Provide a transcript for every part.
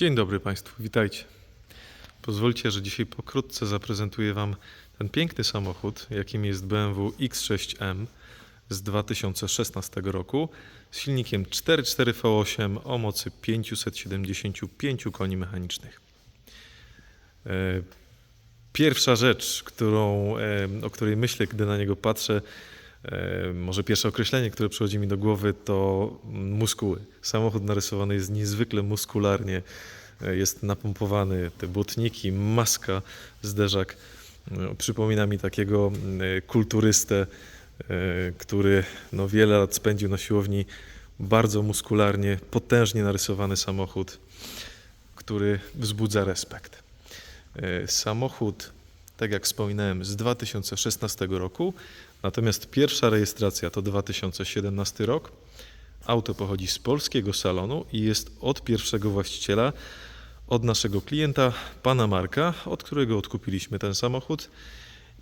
Dzień dobry Państwu, witajcie. Pozwólcie, że dzisiaj pokrótce zaprezentuję Wam ten piękny samochód, jakim jest BMW X6M z 2016 roku z silnikiem 4.4 V8 o mocy 575 koni mechanicznych. E, Pierwsza rzecz, którą, e, o której myślę, gdy na niego patrzę, może pierwsze określenie, które przychodzi mi do głowy, to muskuły. Samochód narysowany jest niezwykle muskularnie, e, jest napompowany, te błotniki, maska, zderzak. E, Przypomina mi takiego e, kulturystę, e, który no, wiele lat spędził na siłowni. Bardzo muskularnie, potężnie narysowany samochód, który wzbudza respekt. E, Samochód, tak jak wspominałem, z 2016 roku, natomiast pierwsza rejestracja to 2017 rok. Auto pochodzi z polskiego salonu i jest od pierwszego właściciela, od naszego klienta, pana Marka, od którego odkupiliśmy ten samochód.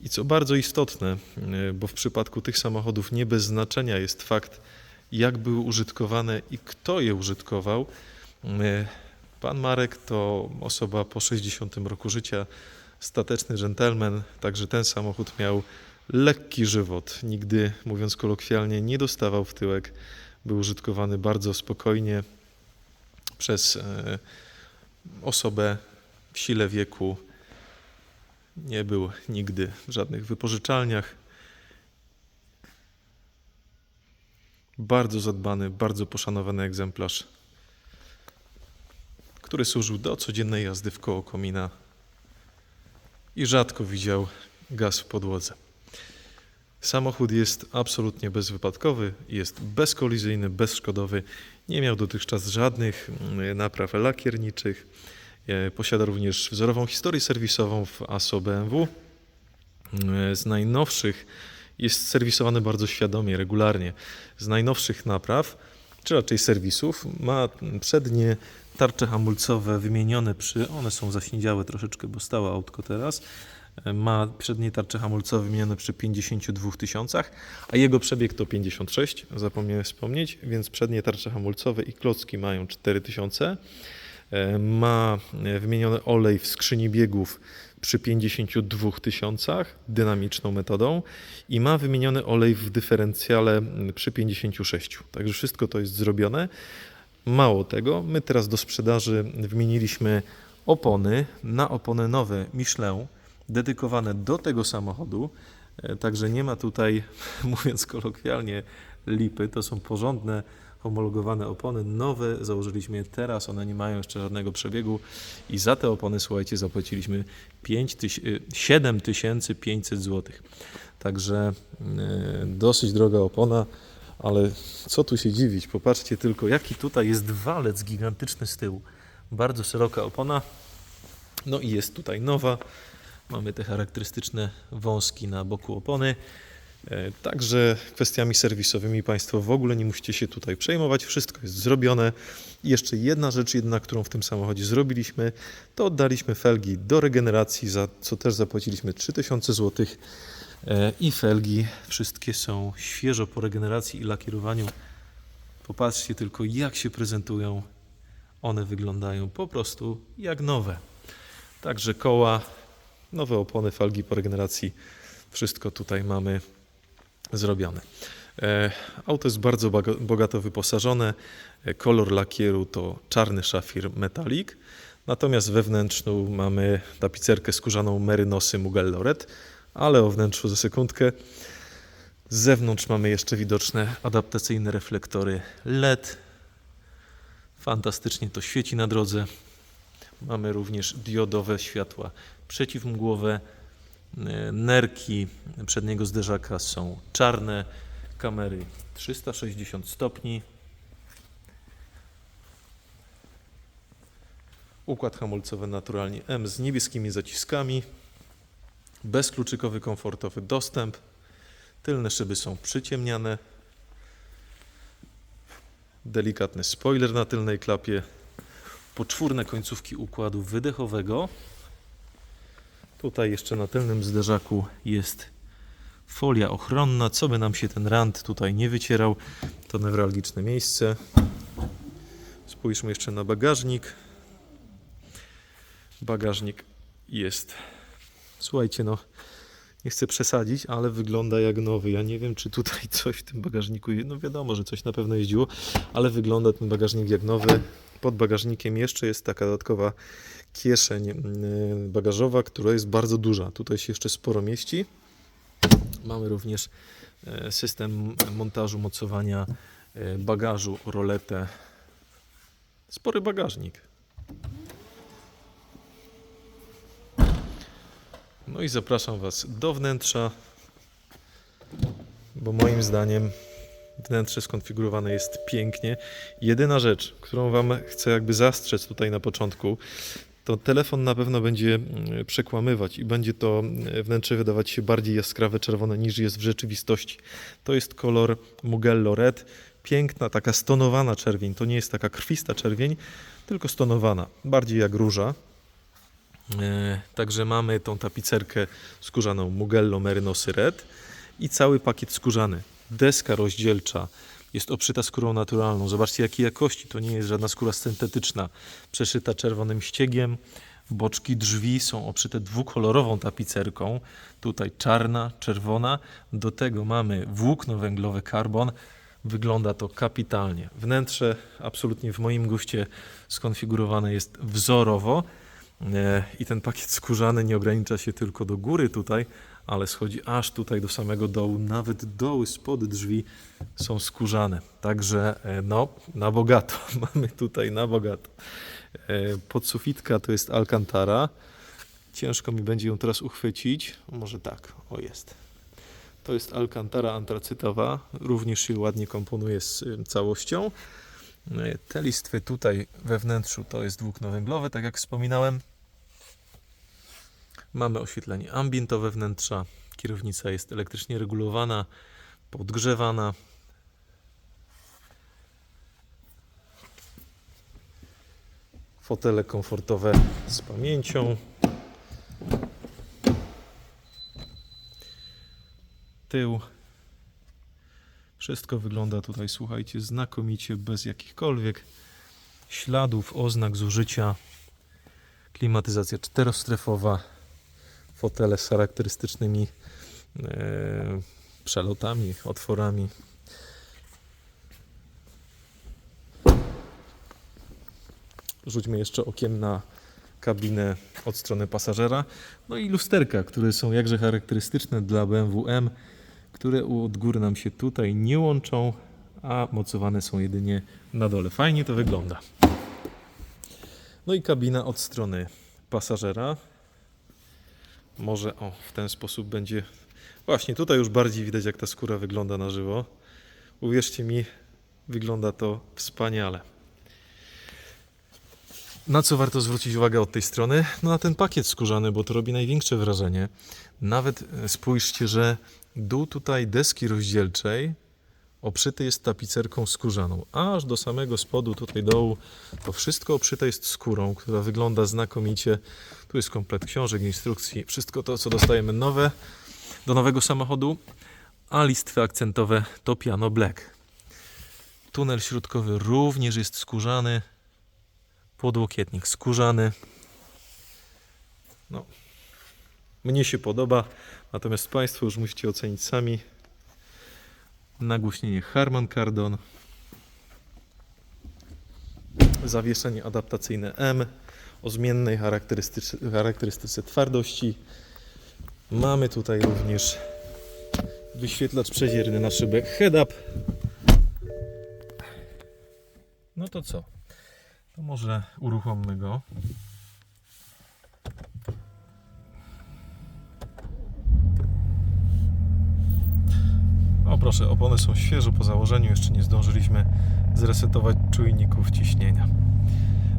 I co bardzo istotne, e, bo w przypadku tych samochodów nie bez znaczenia jest fakt, jak były użytkowane i kto je użytkował. E, Pan Marek to osoba po 60 roku życia, stateczny dżentelmen, także ten samochód miał lekki żywot. Nigdy, mówiąc kolokwialnie, nie dostawał w tyłek. Był użytkowany bardzo spokojnie przez e, osobę w sile wieku. Nie był nigdy w żadnych wypożyczalniach. Bardzo zadbany, bardzo poszanowany egzemplarz który służył do codziennej jazdy w koło komina i rzadko widział gaz w podłodze. Samochód jest absolutnie bezwypadkowy, jest bezkolizyjny, bezszkodowy. Nie miał dotychczas żadnych mm, napraw lakierniczych. E, Posiada również wzorową historię serwisową w ASO BMW. E, Z najnowszych jest serwisowany bardzo świadomie, regularnie. Z najnowszych napraw, czy raczej serwisów, ma przednie tarcze hamulcowe wymienione przy, one są zaśniedziałe troszeczkę, bo stałe autko teraz, ma przednie tarcze hamulcowe wymienione przy 52 tysiącach, a jego przebieg to 56, zapomniałem wspomnieć, więc przednie tarcze hamulcowe i klocki mają 4000. E, Ma e, wymieniony olej w skrzyni biegów przy 52 tysiącach dynamiczną metodą i ma wymieniony olej w dyferencjale przy 56. Także wszystko to jest zrobione. Mało tego, my teraz do sprzedaży wymieniliśmy opony na opony nowe Michelin, dedykowane do tego samochodu. E, Także nie ma tutaj, mówiąc kolokwialnie, lipy. To są porządne, homologowane opony. Nowe założyliśmy je teraz, one nie mają jeszcze żadnego przebiegu i za te opony, słuchajcie, zapłaciliśmy 5 tyś- y, 7500 zł. Także e, dosyć droga opona, ale co tu się dziwić? Popatrzcie tylko, jaki tutaj jest walec gigantyczny z tyłu. Bardzo szeroka opona. No i jest tutaj nowa. Mamy te charakterystyczne wąski na boku opony. E, Także kwestiami serwisowymi Państwo w ogóle nie musicie się tutaj przejmować. Wszystko jest zrobione. I jeszcze jedna rzecz, jedna, którą w tym samochodzie zrobiliśmy, to oddaliśmy felgi do regeneracji, za co też zapłaciliśmy 3000 zł. E, I felgi wszystkie są świeżo po regeneracji i lakierowaniu. Popatrzcie tylko, jak się prezentują. One wyglądają po prostu jak nowe. Także koła, nowe opony, falgi po regeneracji, wszystko tutaj mamy zrobione. E, Auto jest bardzo bogato wyposażone. E, Kolor lakieru to czarny szafir metalik. Natomiast we wnętrzu mamy tapicerkę skórzaną Merynosy Mugello Red, ale o wnętrzu za sekundkę. Z zewnątrz mamy jeszcze widoczne adaptacyjne reflektory LED. Fantastycznie to świeci na drodze. Mamy również diodowe światła przeciwmgłowe. E, Nerki przedniego zderzaka są czarne. Kamery 360 stopni. Układ hamulcowy naturalnie M z niebieskimi zaciskami. Bezkluczykowy komfortowy dostęp. Tylne szyby są przyciemniane. Delikatny spoiler na tylnej klapie. Poczwórne końcówki układu wydechowego. Tutaj jeszcze na tylnym zderzaku jest folia ochronna, co by nam się ten rand tutaj nie wycierał. To newralgiczne miejsce. Spójrzmy jeszcze na bagażnik. Bagażnik jest. Słuchajcie, no nie chcę przesadzić, ale wygląda jak nowy. Ja nie wiem, czy tutaj coś w tym bagażniku, no wiadomo, że coś na pewno jeździło, ale wygląda ten bagażnik jak nowy. Pod bagażnikiem jeszcze jest taka dodatkowa kieszeń yy, bagażowa, która jest bardzo duża. Tutaj się jeszcze sporo mieści. Mamy również e, system montażu, mocowania e, bagażu, roletę. Spory bagażnik. No i zapraszam Was do wnętrza, bo moim zdaniem wnętrze skonfigurowane jest pięknie. Jedyna rzecz, którą Wam chcę jakby zastrzec tutaj na początku, to telefon na pewno będzie mm, przekłamywać i będzie to mm, wnętrze wydawać się bardziej jaskrawe czerwone niż jest w rzeczywistości. To jest kolor Mugello Red. Piękna, taka stonowana czerwień. To nie jest taka krwista czerwień, tylko stonowana. Bardziej jak róża. E, Także mamy tą tapicerkę skórzaną Mugello Merinosy Red i cały pakiet skórzany. Deska rozdzielcza jest obszyta skórą naturalną. Zobaczcie jakiej jakości. To nie jest żadna skóra syntetyczna. Przeszyta czerwonym ściegiem. Boczki drzwi są obszyte dwukolorową tapicerką. Tutaj czarna, czerwona. Do tego mamy włókno węglowe karbon. Wygląda to kapitalnie. Wnętrze absolutnie w moim guście skonfigurowane jest wzorowo. E, I ten pakiet skórzany nie ogranicza się tylko do góry tutaj, ale schodzi aż tutaj do samego dołu. Nawet doły spod drzwi są skórzane. Także e, no, na bogato. Mamy tutaj na bogato. E, Podsufitka to jest Alcantara. Ciężko mi będzie ją teraz uchwycić. Może tak, o jest. To jest Alcantara antracytowa. Również się ładnie komponuje z y, całością. E, Te listwy tutaj we wnętrzu to jest włókno węglowe, tak jak wspominałem. Mamy oświetlenie ambientowe wnętrza. Kierownica jest elektrycznie regulowana, podgrzewana. Fotele komfortowe z pamięcią. Tył. Wszystko wygląda tutaj, słuchajcie, znakomicie, bez jakichkolwiek śladów, oznak zużycia. Klimatyzacja czterostrefowa, fotele z charakterystycznymi e, przelotami, otworami. Rzućmy jeszcze okiem na kabinę od strony pasażera. No i lusterka, które są jakże charakterystyczne dla BMW M, które od góry nam się tutaj nie łączą, a mocowane są jedynie na dole. Fajnie to wygląda. No i kabina od strony pasażera. Może o, w ten sposób będzie. Właśnie tutaj już bardziej widać, jak ta skóra wygląda na żywo. Uwierzcie mi, wygląda to wspaniale. Na co warto zwrócić uwagę od tej strony? No na ten pakiet skórzany, bo to robi największe wrażenie. Nawet e, spójrzcie, że dół tutaj deski rozdzielczej obszyty jest tapicerką skórzaną, aż do samego spodu tutaj dołu to wszystko obszyte jest skórą, która wygląda znakomicie. Tu jest komplet książek, instrukcji, wszystko to, co dostajemy nowe do nowego samochodu, a listwy akcentowe to piano black. Tunel środkowy również jest skórzany, podłokietnik skórzany. No, mnie się podoba, natomiast Państwo już musicie ocenić sami. Nagłośnienie Harman Kardon. Zawieszenie adaptacyjne M o zmiennej charakterystyce, twardości. Mamy tutaj również wyświetlacz przezierny na szybę head-up. No to co? To może uruchommy go. O proszę, opony są świeże po założeniu, jeszcze nie zdążyliśmy zresetować czujników ciśnienia.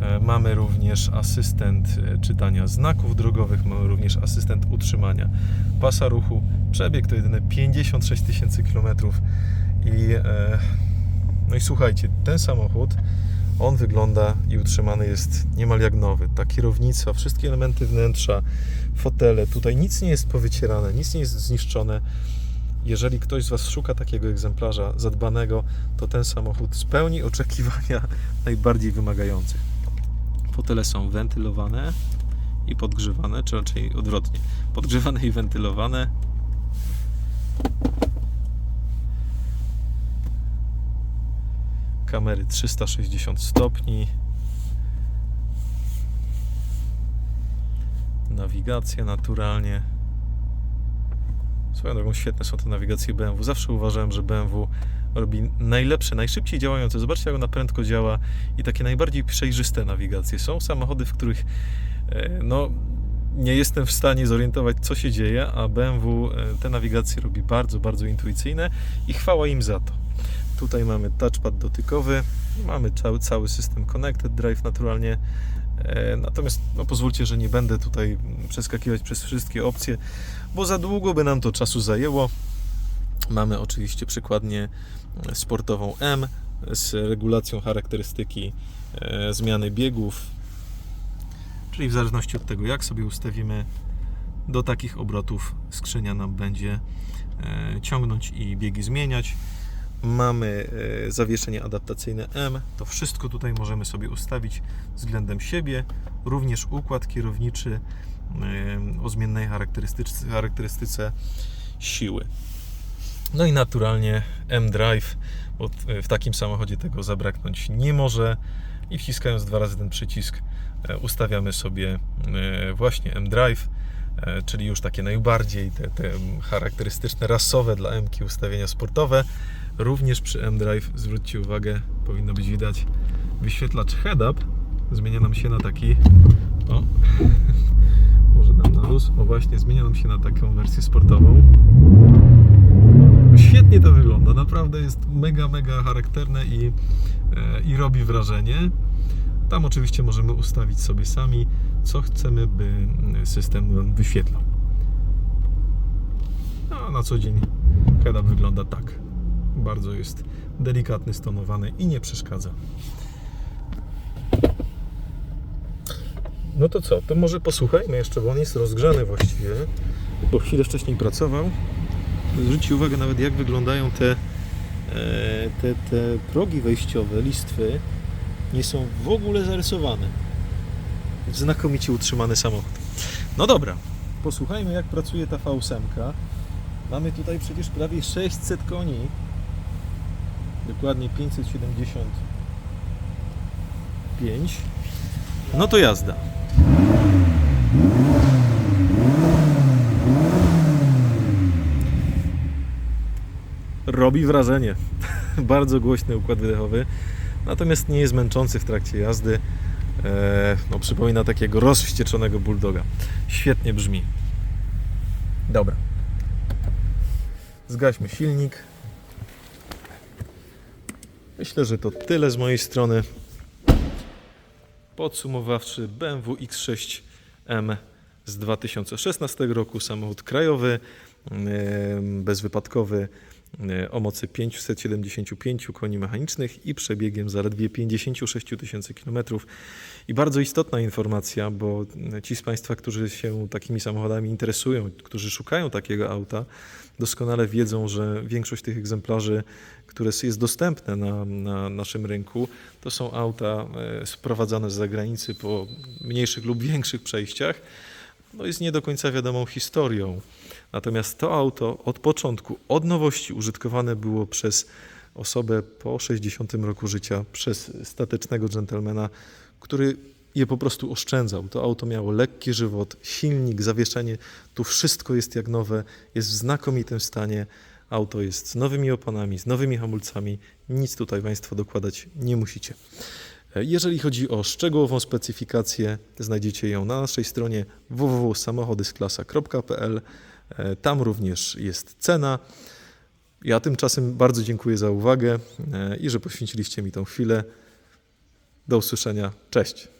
E, Mamy również asystent e, czytania znaków drogowych, mamy również asystent utrzymania pasa ruchu. Przebieg to jedyne 56 tysięcy kilometrów i e, no i słuchajcie, ten samochód on wygląda i utrzymany jest niemal jak nowy. Ta kierownica, wszystkie elementy wnętrza, fotele, tutaj nic nie jest powycierane, nic nie jest zniszczone. Jeżeli ktoś z Was szuka takiego egzemplarza zadbanego, to ten samochód spełni oczekiwania najbardziej wymagających. Fotele są wentylowane, i podgrzewane, czy raczej odwrotnie. Podgrzewane i wentylowane. Kamery 360 stopni. Nawigacja naturalnie. Swoją drogą świetne są te nawigacje BMW. Zawsze uważałem, że BMW robi najlepsze, najszybciej działające. Zobaczcie, jak ona prędko działa i takie najbardziej przejrzyste nawigacje. Są samochody, w których e, no, nie jestem w stanie zorientować, co się dzieje, a BMW e, te nawigacje robi bardzo, bardzo intuicyjne i chwała im za to. Tutaj mamy touchpad dotykowy, mamy cały, cały system Connected Drive naturalnie. E, Natomiast no, pozwólcie, że nie będę tutaj przeskakiwać przez wszystkie opcje, bo za długo by nam to czasu zajęło. Mamy oczywiście przykładnię sportową M z regulacją charakterystyki e, zmiany biegów, czyli w zależności od tego, jak sobie ustawimy, do takich obrotów skrzynia nam będzie e, ciągnąć i biegi zmieniać. Mamy e, zawieszenie adaptacyjne M. To wszystko tutaj możemy sobie ustawić względem siebie. Również układ kierowniczy e, o zmiennej charakterystyce, charakterystyce siły. No i naturalnie M-Drive, bo w takim samochodzie tego zabraknąć nie może. I wciskając dwa razy ten przycisk, e, ustawiamy sobie e, właśnie M-Drive, e, czyli już takie najbardziej te, te charakterystyczne, rasowe dla M-ki ustawienia sportowe. Również przy M-Drive, zwróćcie uwagę, powinno być widać wyświetlacz head-up. Zmienia nam się na taki. O, może nam na luz. O, właśnie, zmienia nam się na taką wersję sportową. Świetnie to wygląda, naprawdę jest mega, mega charakterne i, e, i robi wrażenie. Tam oczywiście możemy ustawić sobie sami, co chcemy, by system nam wyświetlał. A na co dzień head-up wygląda tak. Bardzo jest delikatny, stonowany i nie przeszkadza. No to co, to może posłuchajmy jeszcze, bo on jest rozgrzany właściwie, bo chwilę wcześniej pracował. Zwróćcie uwagę nawet jak wyglądają te, e, te, te progi wejściowe, listwy. Nie są w ogóle zarysowane. Znakomicie utrzymany samochód. No dobra, posłuchajmy jak pracuje ta V8. Mamy tutaj przecież prawie 600 koni. Dokładnie 575. No to jazda. robi wrażenie. Bardzo głośny układ wydechowy, natomiast nie jest męczący w trakcie jazdy. E, no, przypomina takiego rozwścieczonego bulldoga. Świetnie brzmi. Dobra. Zgaśmy silnik. Myślę, że to tyle z mojej strony. Podsumowawczy BMW X6M z 2016 roku, samochód krajowy, bezwypadkowy o mocy 575 koni mechanicznych i przebiegiem zaledwie 56 tysięcy kilometrów. I bardzo istotna informacja, bo ci z Państwa, którzy się takimi samochodami interesują, którzy szukają takiego auta, doskonale wiedzą, że większość tych egzemplarzy, które jest dostępne na, na naszym rynku, to są auta e, sprowadzane z zagranicy po mniejszych lub większych przejściach. No jest nie do końca wiadomą historią. Natomiast to auto od początku, od nowości użytkowane było przez osobę po 60 roku życia, przez statecznego dżentelmena, który je po prostu oszczędzał. To auto miało lekki żywot, silnik, zawieszenie, tu wszystko jest jak nowe, jest w znakomitym stanie. Auto jest z nowymi oponami, z nowymi hamulcami, nic tutaj Państwo dokładać nie musicie. Jeżeli chodzi o szczegółową specyfikację, znajdziecie ją na naszej stronie www.samochodysklasa.pl. E, Tam również jest cena. Ja tymczasem bardzo dziękuję za uwagę e, i że poświęciliście mi tą chwilę. Do usłyszenia. Cześć.